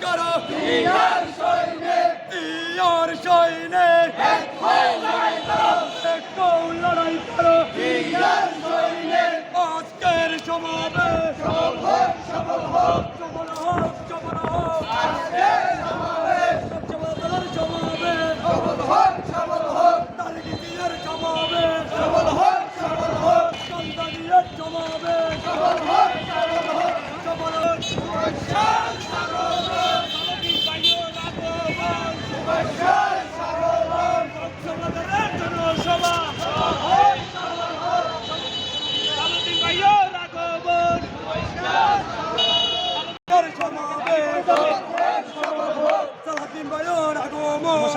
ইয়ার সৈনিক ইয়ার সৈনিক এক হয়ে লড়াই করো একটু লড়াই করো ইয়ার সৈনিক আজকের সমাবেশ সফল হোক সফল হোক সফল হোক সফল হোক আজকের সমাবেশ সমাবেশ সমাবেশ সফল হোক সফল হোক দিনের সমাবেশ সফল হোক সফল হোক সন্তানের সমাবেশ সফল হোক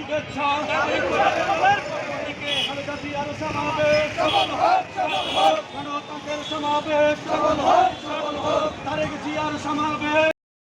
শুভেচ্ছা সমাবেশ। সমাবেশ। তারেক জিয়ার সমাবেশ।